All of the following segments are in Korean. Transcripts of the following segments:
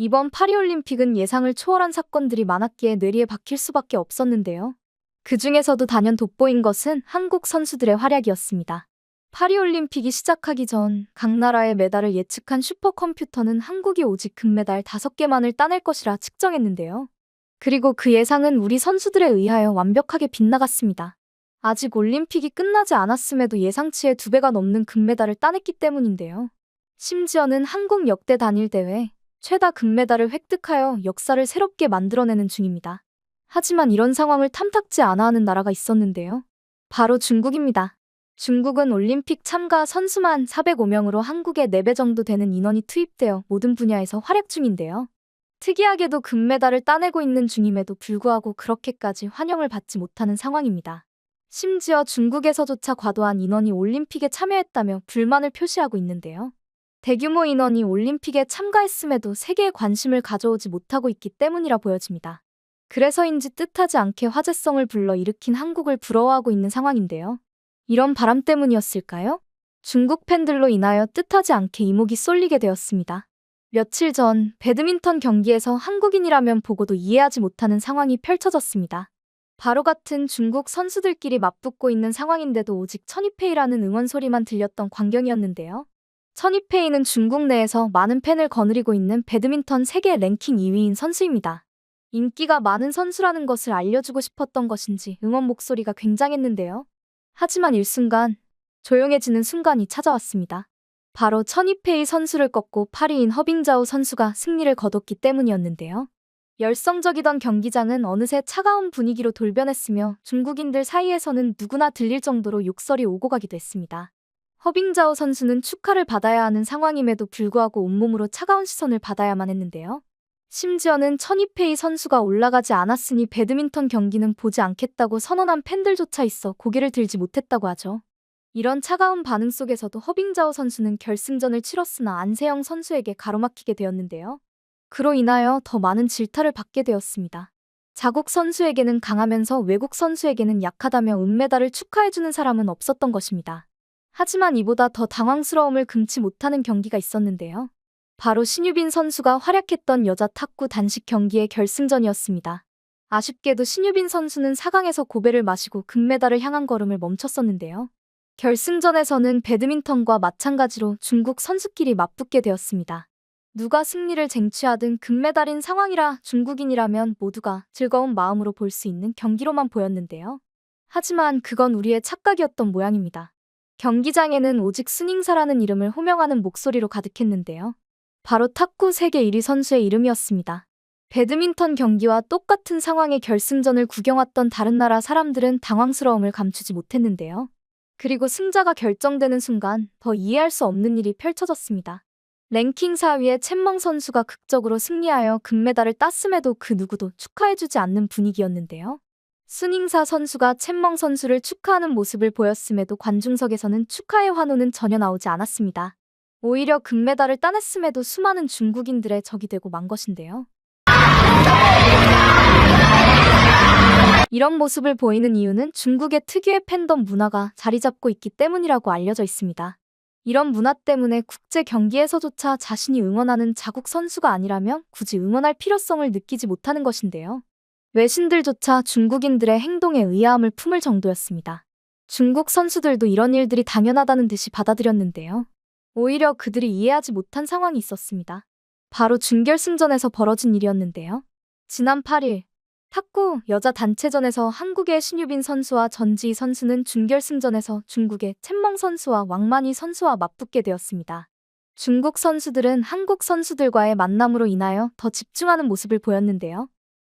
이번 파리올림픽은 예상을 초월한 사건들이 많았기에 뇌리에 박힐 수밖에 없었는데요. 그 중에서도 단연 돋보인 것은 한국 선수들의 활약이었습니다. 파리올림픽이 시작하기 전 각 나라의 메달을 예측한 슈퍼컴퓨터는 한국이 오직 금메달 5개만을 따낼 것이라 측정했는데요. 그리고 그 예상은 우리 선수들에 의하여 완벽하게 빗나갔습니다. 아직 올림픽이 끝나지 않았음에도 예상치의 두 배가 넘는 금메달을 따냈기 때문인데요. 심지어는 한국 역대 단일 대회 최다 금메달을 획득하여 역사를 새롭게 만들어내는 중입니다. 하지만 이런 상황을 탐탁지 않아 하는 나라가 있었는데요. 바로 중국입니다. 중국은 올림픽 참가 선수만 405명으로 한국의 4배 정도 되는 인원이 투입되어 모든 분야에서 활약 중인데요. 특이하게도 금메달을 따내고 있는 중임에도 불구하고 그렇게까지 환영을 받지 못하는 상황입니다. 심지어 중국에서조차 과도한 인원이 올림픽에 참여했다며 불만을 표시하고 있는데요. 대규모 인원이 올림픽에 참가했음에도 세계의 관심을 가져오지 못하고 있기 때문이라 보여집니다. 그래서인지 뜻하지 않게 화제성을 불러 일으킨 한국을 부러워하고 있는 상황인데요. 이런 바람 때문이었을까요? 중국 팬들로 인하여 뜻하지 않게 이목이 쏠리게 되었습니다. 며칠 전 배드민턴 경기에서 한국인이라면 보고도 이해하지 못하는 상황이 펼쳐졌습니다. 바로 같은 중국 선수들끼리 맞붙고 있는 상황인데도 오직 천이페이라는 응원 소리만 들렸던 광경이었는데요. 천이페이는 중국 내에서 많은 팬을 거느리고 있는 배드민턴 세계 랭킹 2위인 선수입니다. 인기가 많은 선수라는 것을 알려주고 싶었던 것인지 응원 목소리가 굉장했는데요. 하지만 일순간 조용해지는 순간이 찾아왔습니다. 바로 천이페이 선수를 꺾고 8위인 허빙자오 선수가 승리를 거뒀기 때문이었는데요. 열성적이던 경기장은 어느새 차가운 분위기로 돌변했으며 중국인들 사이에서는 누구나 들릴 정도로 욕설이 오고 가기도 했습니다. 허빙자오 선수는 축하를 받아야 하는 상황임에도 불구하고 온몸으로 차가운 시선을 받아야만 했는데요. 심지어는 천이페이 선수가 올라가지 않았으니 배드민턴 경기는 보지 않겠다고 선언한 팬들조차 있어 고개를 들지 못했다고 하죠. 이런 차가운 반응 속에서도 허빙자오 선수는 결승전을 치렀으나 안세영 선수에게 가로막히게 되었는데요. 그로 인하여 더 많은 질타를 받게 되었습니다. 자국 선수에게는 강하면서 외국 선수에게는 약하다며 은메달을 축하해주는 사람은 없었던 것입니다. 하지만 이보다 더 당황스러움을 금치 못하는 경기가 있었는데요. 바로 신유빈 선수가 활약했던 여자 탁구 단식 경기의 결승전이었습니다. 아쉽게도 신유빈 선수는 4강에서 고배를 마시고 금메달을 향한 걸음을 멈췄었는데요. 결승전에서는 배드민턴과 마찬가지로 중국 선수끼리 맞붙게 되었습니다. 누가 승리를 쟁취하든 금메달인 상황이라 중국인이라면 모두가 즐거운 마음으로 볼 수 있는 경기로만 보였는데요. 하지만 그건 우리의 착각이었던 모양입니다. 경기장에는 오직 순잉사라는 이름을 호명하는 목소리로 가득했는데요. 바로 탁구 세계 1위 선수의 이름이었습니다. 배드민턴 경기와 똑같은 상황의 결승전을 구경 왔던 다른 나라 사람들은 당황스러움을 감추지 못했는데요. 그리고 승자가 결정되는 순간 더 이해할 수 없는 일이 펼쳐졌습니다. 랭킹 4위의 첸멍 선수가 극적으로 승리하여 금메달을 땄음에도 그 누구도 축하해주지 않는 분위기였는데요. 순잉사 선수가 첸멍 선수를 축하하는 모습을 보였음에도 관중석에서는 축하의 환호는 전혀 나오지 않았습니다. 오히려 금메달을 따냈음에도 수많은 중국인들의 적이 되고 만 것인데요. 이런 모습을 보이는 이유는 중국의 특유의 팬덤 문화가 자리 잡고 있기 때문이라고 알려져 있습니다. 이런 문화 때문에 국제 경기에서조차 자신이 응원하는 자국 선수가 아니라면 굳이 응원할 필요성을 느끼지 못하는 것인데요. 외신들조차 중국인들의 행동에 의아함을 품을 정도였습니다. 중국 선수들도 이런 일들이 당연하다는 듯이 받아들였는데요. 오히려 그들이 이해하지 못한 상황이 있었습니다. 바로 준결승전에서 벌어진 일이었는데요. 지난 8일 탁구 여자 단체전에서 한국의 신유빈 선수와 전지희 선수는 준결승전에서 중국의 첸멍 선수와 왕만희 선수와 맞붙게 되었습니다. 중국 선수들은 한국 선수들과의 만남으로 인하여 더 집중하는 모습을 보였는데요.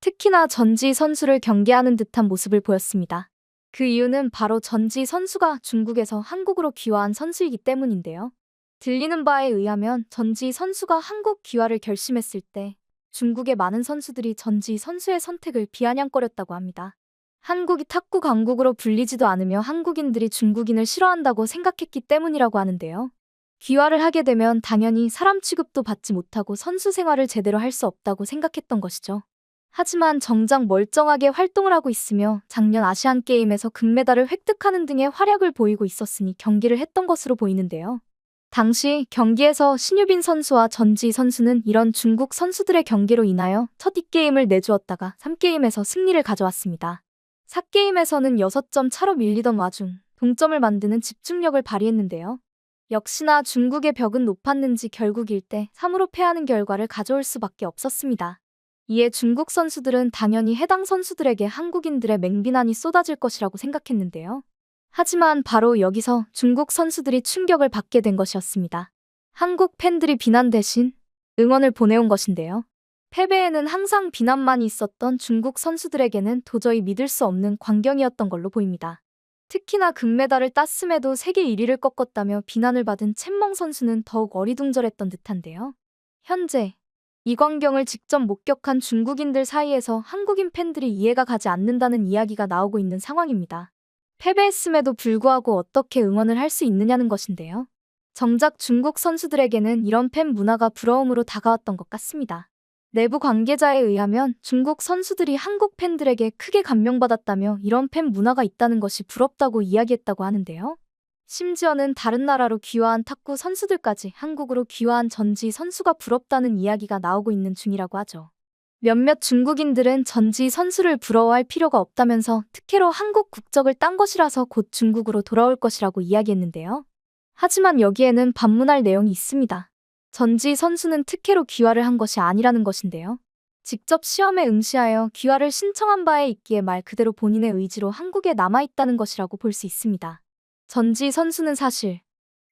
특히나 전지희 선수를 경계하는 듯한 모습을 보였습니다. 그 이유는 바로 전지희 선수가 중국에서 한국으로 귀화한 선수이기 때문인데요. 들리는 바에 의하면 전지희 선수가 한국 귀화를 결심했을 때 중국의 많은 선수들이 전지희 선수의 선택을 비아냥거렸다고 합니다. 한국이 탁구 강국으로 불리지도 않으며 한국인들이 중국인을 싫어한다고 생각했기 때문이라고 하는데요. 귀화를 하게 되면 당연히 사람 취급도 받지 못하고 선수 생활을 제대로 할 수 없다고 생각했던 것이죠. 하지만 정작 멀쩡하게 활동을 하고 있으며 작년 아시안게임에서 금메달을 획득하는 등의 활약을 보이고 있었으니 경기를 했던 것으로 보이는데요. 당시 경기에서 신유빈 선수와 전지 선수는 이런 중국 선수들의 경기로 인하여 첫 2게임을 내주었다가 3게임에서 승리를 가져왔습니다. 4게임에서는 6점 차로 밀리던 와중 동점을 만드는 집중력을 발휘했는데요. 역시나 중국의 벽은 높았는지 결국 1대 3으로 패하는 결과를 가져올 수밖에 없었습니다. 이에 중국 선수들은 당연히 해당 선수들에게 한국인들의 맹비난이 쏟아질 것이라고 생각했는데요. 하지만 바로 여기서 중국 선수들이 충격을 받게 된 것이었습니다. 한국 팬들이 비난 대신 응원을 보내온 것인데요. 패배에는 항상 비난만 있었던 중국 선수들에게는 도저히 믿을 수 없는 광경이었던 걸로 보입니다. 특히나 금메달을 땄음에도 세계 1위를 꺾었다며 비난을 받은 첸멍 선수는 더욱 어리둥절했던 듯한데요. 현재 이 광경을 직접 목격한 중국인들 사이에서 한국인 팬들이 이해가 가지 않는다는 이야기가 나오고 있는 상황입니다. 패배했음에도 불구하고 어떻게 응원을 할 수 있느냐는 것인데요. 정작 중국 선수들에게는 이런 팬 문화가 부러움으로 다가왔던 것 같습니다. 내부 관계자에 의하면 중국 선수들이 한국 팬들에게 크게 감명받았다며 이런 팬 문화가 있다는 것이 부럽다고 이야기했다고 하는데요. 심지어는 다른 나라로 귀화한 탁구 선수들까지 한국으로 귀화한 전지 선수가 부럽다는 이야기가 나오고 있는 중이라고 하죠. 몇몇 중국인들은 전지 선수를 부러워할 필요가 없다면서 특혜로 한국 국적을 딴 것이라서 곧 중국으로 돌아올 것이라고 이야기했는데요. 하지만 여기에는 반문할 내용이 있습니다. 전지 선수는 특혜로 귀화를 한 것이 아니라는 것인데요. 직접 시험에 응시하여 귀화를 신청한 바에 있기에 말 그대로 본인의 의지로 한국에 남아있다는 것이라고 볼 수 있습니다. 전지 선수는 사실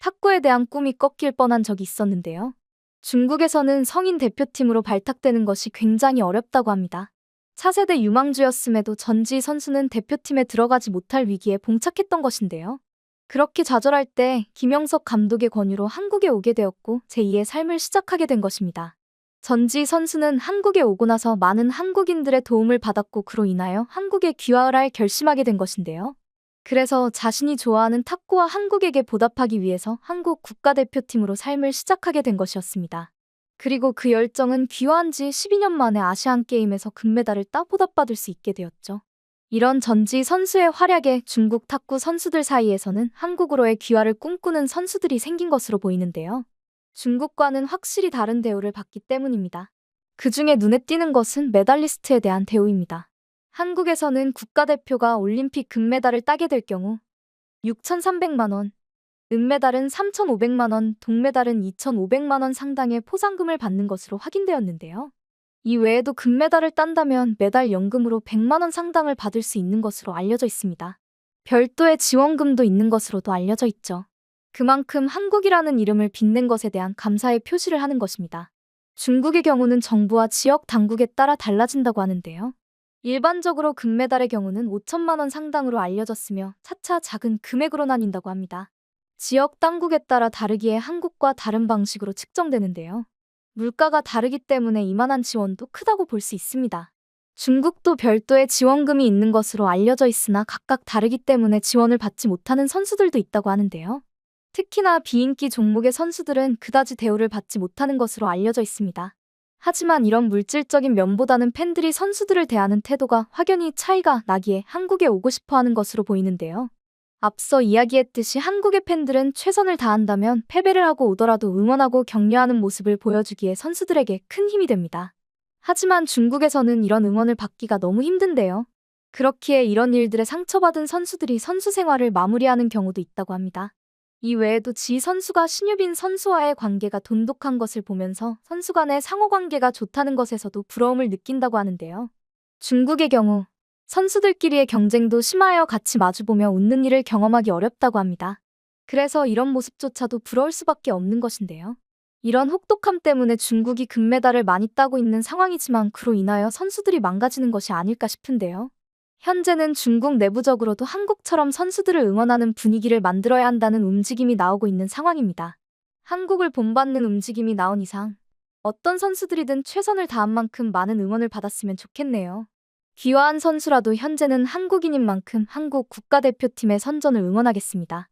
탁구에 대한 꿈이 꺾일 뻔한 적이 있었는데요. 중국에서는 성인 대표팀으로 발탁되는 것이 굉장히 어렵다고 합니다. 차세대 유망주였음에도 전지 선수는 대표팀에 들어가지 못할 위기에 봉착했던 것인데요. 그렇게 좌절할 때 김영석 감독의 권유로 한국에 오게 되었고 제2의 삶을 시작하게 된 것입니다. 전지 선수는 한국에 오고 나서 많은 한국인들의 도움을 받았고 그로 인하여 한국에 귀화를 할 결심하게 된 것인데요. 그래서 자신이 좋아하는 탁구와 한국에게 보답하기 위해서 한국 국가대표팀으로 삶을 시작하게 된 것이었습니다. 그리고 그 열정은 귀화한 지 12년 만에 아시안게임에서 금메달을 따 보답받을 수 있게 되었죠. 이런 전지 선수의 활약에 중국 탁구 선수들 사이에서는 한국으로의 귀화를 꿈꾸는 선수들이 생긴 것으로 보이는데요. 중국과는 확실히 다른 대우를 받기 때문입니다. 그 중에 눈에 띄는 것은 메달리스트에 대한 대우입니다. 한국에서는 국가대표가 올림픽 금메달을 따게 될 경우 6,300만 원, 은메달은 3,500만 원, 동메달은 2,500만 원 상당의 포상금을 받는 것으로 확인되었는데요. 이 외에도 금메달을 딴다면 매달 연금으로 100만 원 상당을 받을 수 있는 것으로 알려져 있습니다. 별도의 지원금도 있는 것으로도 알려져 있죠. 그만큼 한국이라는 이름을 빛낸 것에 대한 감사의 표시를 하는 것입니다. 중국의 경우는 정부와 지역 당국에 따라 달라진다고 하는데요. 일반적으로 금메달의 경우는 5천만 원 상당으로 알려졌으며 차차 작은 금액으로 나뉜다고 합니다. 지역 당국에 따라 다르기에 한국과 다른 방식으로 측정되는데요. 물가가 다르기 때문에 이만한 지원도 크다고 볼 수 있습니다. 중국도 별도의 지원금이 있는 것으로 알려져 있으나 각각 다르기 때문에 지원을 받지 못하는 선수들도 있다고 하는데요. 특히나 비인기 종목의 선수들은 그다지 대우를 받지 못하는 것으로 알려져 있습니다. 하지만 이런 물질적인 면보다는 팬들이 선수들을 대하는 태도가 확연히 차이가 나기에 한국에 오고 싶어 하는 것으로 보이는데요. 앞서 이야기했듯이 한국의 팬들은 최선을 다한다면 패배를 하고 오더라도 응원하고 격려하는 모습을 보여주기에 선수들에게 큰 힘이 됩니다. 하지만 중국에서는 이런 응원을 받기가 너무 힘든데요. 그렇기에 이런 일들에 상처받은 선수들이 선수 생활을 마무리하는 경우도 있다고 합니다. 이 외에도 지 선수가 신유빈 선수와의 관계가 돈독한 것을 보면서 선수 간의 상호 관계가 좋다는 것에서도 부러움을 느낀다고 하는데요. 중국의 경우 선수들끼리의 경쟁도 심하여 같이 마주보며 웃는 일을 경험하기 어렵다고 합니다. 그래서 이런 모습조차도 부러울 수밖에 없는 것인데요. 이런 혹독함 때문에 중국이 금메달을 많이 따고 있는 상황이지만 그로 인하여 선수들이 망가지는 것이 아닐까 싶은데요. 현재는 중국 내부적으로도 한국처럼 선수들을 응원하는 분위기를 만들어야 한다는 움직임이 나오고 있는 상황입니다. 한국을 본받는 움직임이 나온 이상 어떤 선수들이든 최선을 다한 만큼 많은 응원을 받았으면 좋겠네요. 귀화한 선수라도 현재는 한국인인 만큼 한국 국가대표팀의 선전을 응원하겠습니다.